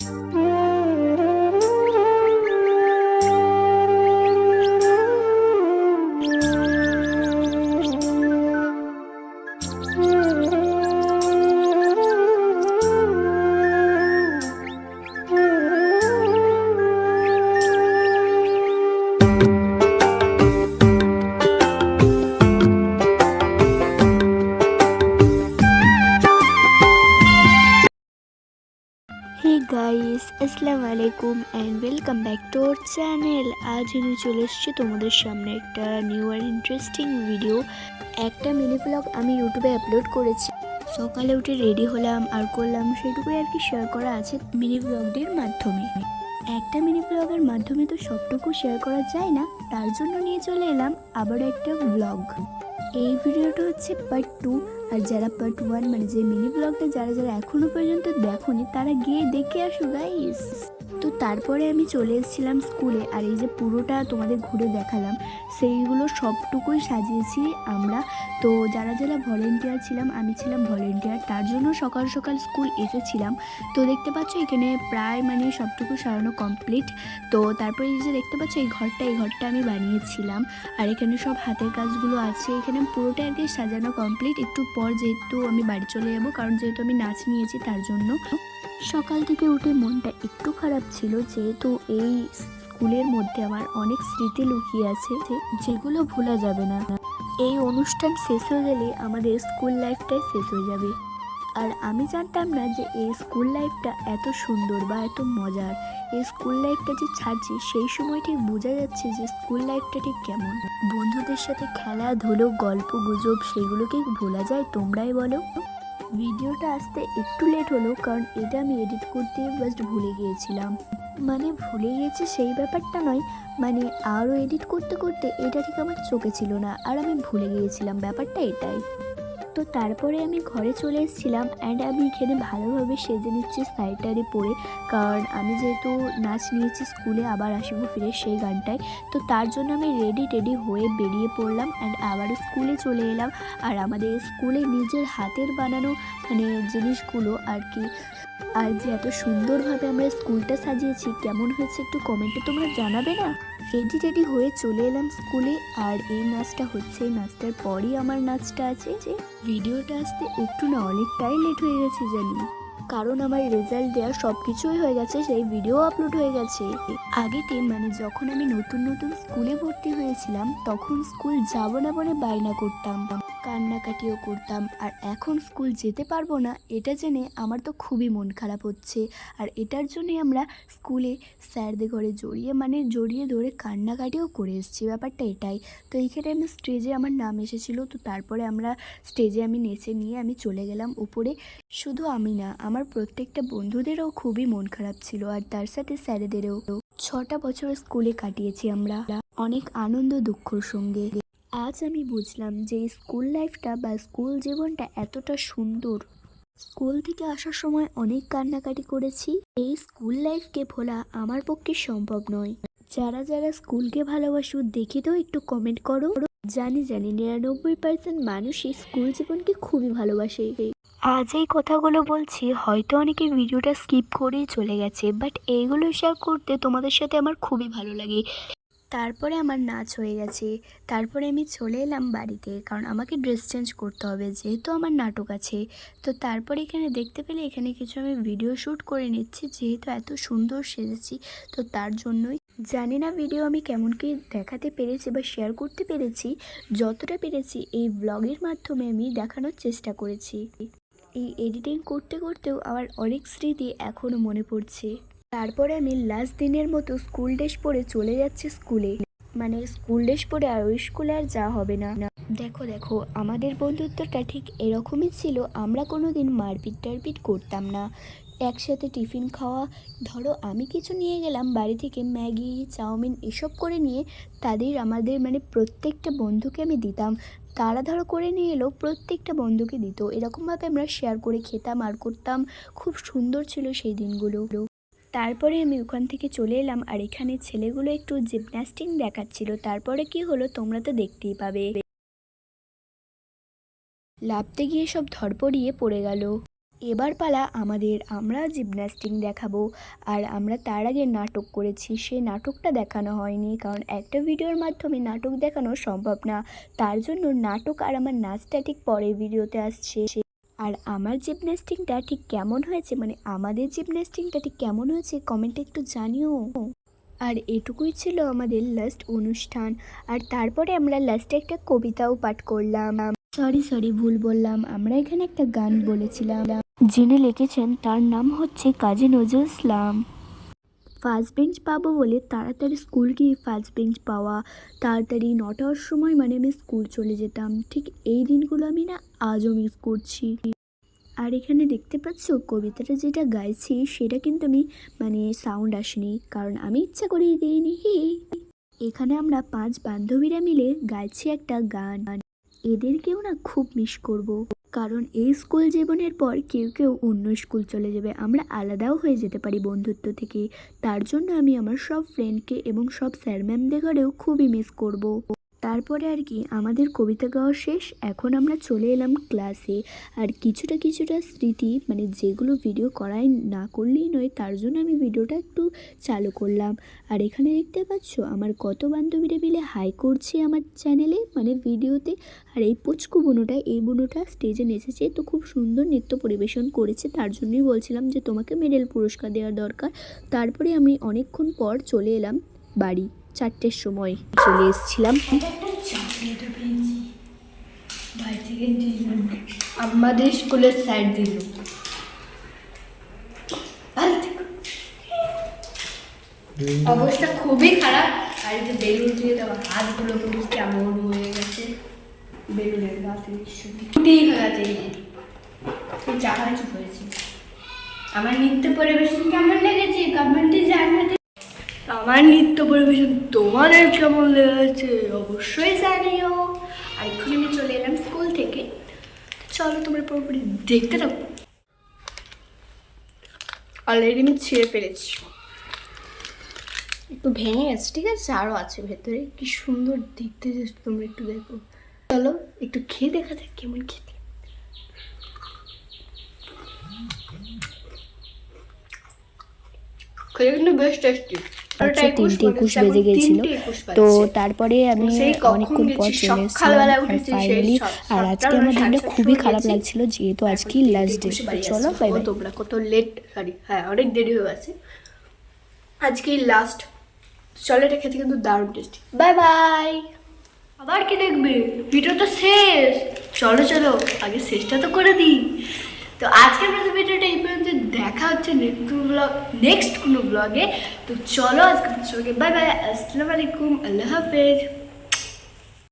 Mm-hmm. Guys আসসালামু আলাইকুম and welcome back to our channel আজ আমি চলে এসেছি তোমাদের সামনে একটা নিউ আর ইন্টারেস্টিং ভিডিও একটা মিনি ব্লগ আমি ইউটিউবে আপলোড করেছি। সকালে উঠে রেডি হলাম, আর করলাম সেটুকুই আর কি শেয়ার করা আছে মিনি ব্লগটির মাধ্যমে। একটা মিনি ব্লগের মাধ্যমে তো সবটুকু শেয়ার করা যায় না, তার জন্য নিয়ে চলে এলাম আবার একটা ব্লগ এই ভিডিওটা হচ্ছে পার্ট টু আর যারা পার্ট ওয়ান মানে যে মিনি ব্লগটা যারা যারা এখনও পর্যন্ত দেখোনি, তারা গিয়ে দেখে আসো গাইস তো তারপরে আমি চলে এসেছিলাম স্কুলে আর এই যে পুরোটা তোমাদের ঘুরে দেখালাম, সেইগুলো সবটুকুই সাজিয়েছি আমরা। তো যারা যারা ভলেন্টিয়ার ছিলাম, আমি ছিলাম ভলেন্টিয়ার তার জন্য সকাল সকাল স্কুল এসেছিলাম। তো দেখতে পাচ্ছ এখানে প্রায় মানে সবটুকু সারানো কমপ্লিট তো তারপরে এই যে দেখতে পাচ্ছ এই ঘরটা এই ঘরটা আমি বানিয়েছিলাম। আর এখানে সব হাতের কাজগুলো আছে। এখানে পুরোটা আর কি সাজানো কমপ্লিট একটু পর যেহেতু আমি বাড়ি চলে যাব, কারণ যেহেতু আমি নাচ নিয়েছি তার জন্য। সকাল থেকে উঠে মনটা একটু খারাপ ছিল, যেহেতু এই স্কুলের মধ্যে আমার অনেক স্মৃতি লুকিয়ে আছে যে- যেগুলো ভোলা যাবে না। এই অনুষ্ঠান শেষ হয়ে গেলে আমাদের স্কুল লাইফটাই শেষ হয়ে যাবে। আর আমি জানতাম না যে এই স্কুল লাইফটা এত সুন্দর বা এত মজার। এই স্কুল লাইফটা যে ছাড়ছি, সেই সময় ঠিক বোঝা যাচ্ছে যে স্কুল লাইফটা ঠিক কেমন। বন্ধুদের সাথে খেলাধুলো, গল্প গুজব, সেগুলো কি ভোলা যায় তোমরাই বলো। ভিডিওটা আসতে একটু লেট হলো, কারণ এটা আমি এডিট করতে জাস্ট ভুলে গিয়েছিলাম। মানে ভুলে গিয়েছি সেই ব্যাপারটা নয় মানে আরও এডিট করতে করতে এটা ঠিক আমার চোখে ছিল না, আর আমি ভুলে গিয়েছিলাম ব্যাপারটা এটাই। তো তারপরে আমি ঘরে চলে এসেছিলাম অ্যান্ড আমি এখানে ভালোভাবে সেজে নিচ্ছি সাইটারি পরে। কারণ আমি যেহেতু নাচ নিয়েছি, স্কুলে আবার আসব ফিরে সেই গানটায় তো তার জন্য আমি রেডি টেডি হয়ে বেরিয়ে পড়লাম অ্যান্ড আবারও স্কুলে চলে এলাম। আর আমাদের স্কুলে নিজের হাতের বানানো মানে জিনিসগুলো আর কি। আর যে এত সুন্দরভাবে আমরা স্কুলটা সাজিয়েছি, কেমন হয়েছে একটু কমেন্টে তোমরা জানাবে না? রেডি রেডি হয়ে চলে এলাম স্কুলে আর এই নাচটা হচ্ছে নাচটার পরই আমার নাচটা আছে। যে ভিডিওটা আসতে একটু না অনেকটাই লেট হয়ে গেছে জানি। কারণ আমার রেজাল্ট দেওয়া সব কিছুই হয়ে গেছে, সেই ভিডিও আপলোড হয়ে গেছে। আগেতে মানে যখন আমি নতুন নতুন স্কুলে ভর্তি হয়েছিলাম, তখন স্কুল যাব না বলে বায়না করতাম। কান্নাকাটিও করতাম। আর এখন স্কুল যেতে পারব না, এটা জেনে আমার তো খুবই মন খারাপ হচ্ছে। আর এটার জন্যে আমরা স্কুলে স্যারদের ঘরে জড়িয়ে মানে জড়িয়ে ধরে কান্নাকাটিও করে এসেছি। ব্যাপারটা এটাই। তো এইখানে আমি স্টেজে আমার নাম এসেছিল, তো তারপরে আমরা স্টেজে আমি নেচে নিয়ে আমি চলে গেলাম উপরে। শুধু আমি না, আমার প্রত্যেকটা বন্ধুদেরও খুবই মন খারাপ ছিল, আর তার সাথে স্যারেদেরও। ছটা বছর স্কুলে কাটিয়েছি আমরা। অনেক আনন্দ দুঃখর সঙ্গে। আজ আমি বুঝলাম যে স্কুল লাইফটা বা স্কুল জীবনটা এতটা সুন্দর। স্কুল থেকে আসার সময় অনেক কান্নাকাটি করেছি। এই স্কুল লাইফকে ভোলা আমার পক্ষে সম্ভব নয়। যারা যারা স্কুলকে ভালোবাসো, দেখে তো একটু কমেন্ট করো। জানি জানি নিরানব্বই পার্সেন্ট মানুষই স্কুল জীবনকে খুবই ভালোবাসে। আজ এই কথাগুলো বলছি, হয়তো অনেকে ভিডিওটা স্কিপ করেই চলে গেছে বাট এইগুলো শেয়ার করতে তোমাদের সাথে আমার খুবই ভালো লাগে। তারপরে আমার নাচ হয়ে গেছে। তারপরে আমি চলে এলাম বাড়িতে, কারণ আমাকে ড্রেস চেঞ্জ করতে হবে, যেহেতু আমার নাটক আছে। তো তারপরে এখানে দেখতে পেলে এখানে কিছু আমি ভিডিও শ্যুট করে নিচ্ছি, যেহেতু এত সুন্দর সেজেছি, তো তার জন্যই। জানি না ভিডিও আমি কেমন কি দেখাতে পেরেছি বা শেয়ার করতে পেরেছি, যতটা পেরেছি এই ব্লগের মাধ্যমে আমি দেখানোর চেষ্টা করেছি। এই এডিটিং করতে করতেও আমার অনেক স্মৃতি এখনও মনে পড়ছে। তারপরে আমি লাস্ট দিনের মতো স্কুল ড্রেস পরে চলে যাচ্ছি স্কুলে মানে স্কুল ড্রেস পরে আর ওই স্কুলে আর যা হবে না। দেখো দেখো, আমাদের বন্ধুত্বটা ঠিক এরকমই ছিল, আমরা কোনো দিন মারপিট টারপিট করতাম না। একসাথে টিফিন খাওয়া, ধরো আমি কিছু নিয়ে গেলাম বাড়ি থেকে, ম্যাগি, চাউমিন এসব করে নিয়ে তাদের আমাদের মানে প্রত্যেকটা বন্ধুকে আমি দিতাম। তারা ধরো করে নিয়ে এলো, প্রত্যেকটা বন্ধুকে দিত। এরকমভাবে আমরা শেয়ার করে খেতাম আর করতাম। খুব সুন্দর ছিল সেই দিনগুলো। তারপরে আমি ওখান থেকে চলে এলাম আর এখানে ছেলেগুলো একটু জিমন্যাস্টিক দেখাচ্ছিল। তারপরে কি হলো তোমরা তো দেখতেই পাবে। লাফতে গিয়ে সব ধরপড়িয়ে পড়ে গেল। এবার পালা আমাদের, আমরা জিমন্যাস্টিক দেখাবো। আর আমরা তার আগে নাটক করেছি, সে নাটকটা দেখানো হয়নি। কারণ একটা ভিডিওর মাধ্যমে নাটক দেখানো সম্ভব না। তার জন্য নাটক আর আমার নাচটা ঠিক পরের ভিডিওতে আসছে। আর আমার জিমন্যাস্টিকটা ঠিক কেমন হয়েছে? মানে আমাদের জিমন্যাস্টিকটা ঠিক কেমন হয়েছে? কমেন্টে একটু জানিও। আর এটুকুই ছিল আমাদের লাস্ট অনুষ্ঠান। আর তারপরে আমরা লাস্টে একটা কবিতাও পাঠ করলাম। সরি সরি ভুল বললাম। আমরা এখানে একটা গান বলেছিলাম। যিনি লিখেছেন, তার নাম হচ্ছে কাজী নজরুল ইসলাম। ফার্স্ট বেঞ্চ পাবো বলে তাড়াতাড়ি স্কুল গিয়ে ফার্স্ট বেঞ্চ পাওয়া, তাড়াতাড়ি নটার সময় মানে আমি স্কুল চলে যেতাম। ঠিক এই দিনগুলো আমি না আজও মিস করছি। আর এখানে দেখতে পাচ্ছ কবিতাটা যেটা গাইছি সেটা কিন্তু আমি মানে সাউন্ড আসেনি, কারণ আমি ইচ্ছা করেই দিইনি। হি। এখানে আমরা পাঁচ বান্ধবীরা মিলে গাইছি একটা গান। এদেরকেও না খুব মিস করব। কারণ এই স্কুল জীবনের পর কেউ কেউ অন্য স্কুল চলে যাবে আমরা আলাদাও হয়ে যেতে পারি বন্ধুত্ব থেকে তার জন্য আমি আমার সব ফ্রেন্ডকে এবং সব স্যার ম্যামদের ঘরেও খুবই মিস করব। তারপরে আর কি, আমাদের কবিতা গাওয়া শেষ, এখন আমরা চলে এলাম ক্লাসে আর কিছুটা কিছুটা স্মৃতি মানে যেগুলো ভিডিও করাই না করলেই নয়, তার জন্য আমি ভিডিওটা একটু চালু করলাম। আর এখানে দেখতে পাচ্ছ, আমার কত বান্ধবীরা মিলে হাই করছে আমার চ্যানেলে মানে ভিডিওতে আর এই পুচকু বুনোটা, এই বুনোটা স্টেজে নেচেছে, তো খুব সুন্দর নৃত্য পরিবেশন করেছে। তার জন্যই বলছিলাম যে তোমাকে মেডেল পুরস্কার দেওয়ার দরকার। তারপরে আমি অনেকক্ষণ পর চলে এলাম বাড়ি। চারটের সময় চলে এসেছিলাম। আমাদের স্কুলের দিল। অবস্থা খুবই খারাপ। আর যে বেলুন দিয়ে দেওয়া, হাতগুলো কেমন হয়ে গেছে। বেলুনের গাছে। আমার নৃত্য পরিবেশন কেমন লেগেছে? কমেন্টে জানাতে আমার নৃত্য পরিবেশন তোমাদের কেমন লেগেছে অবশ্যই জানিও। আর এখন আমি চলে এলাম স্কুল থেকে। চলো তোমরা পুরোপুরি দেখতে থাকো। অলরেডি আমি ছিঁড়ে ফেলেছি। একটু ভেঙে গেছে, ঠিক আছে? আরও আছে ভেতরে। কি সুন্দর দেখতে তোমরা একটু দেখো। চলো একটু খেয়ে দেখা যাক কেমন খেতে। খেয়ে কিন্তু বেশ টেস্টি আচ্ছা তিনটে একুশ বেজে গেছিল। তো তারপরে আমি অনেকক্ষণ পর চলে এসেছিলাম আর ফাইনালি আর আজকে আমার দিনটা খুবই খারাপ লাগছিল যেহেতো আজকে লাস্ট ডে চলো বাই বাই তোমরা কত লেট সরি হ্যাঁ অনেক দেরি হয়ে গেছে। আজকে লাস্ট চলো এটা খেতে কিন্তু দারুণ টেস্টি বাই বাই আবার কি দেখবে? ভিডিও তো শেষ। চলো চলো আগে শেষটা তো করে দিই। তো আজকের মতো ভিডিওটা এই পর্যন্ত, দেখা হচ্ছে নেক্সট ব্লগ নেক্সট কোনো ব্লগে তো চলো আজকে চোখে বাই বাই আসসালামু আলাইকুম, আল্লাহ হাফেজ।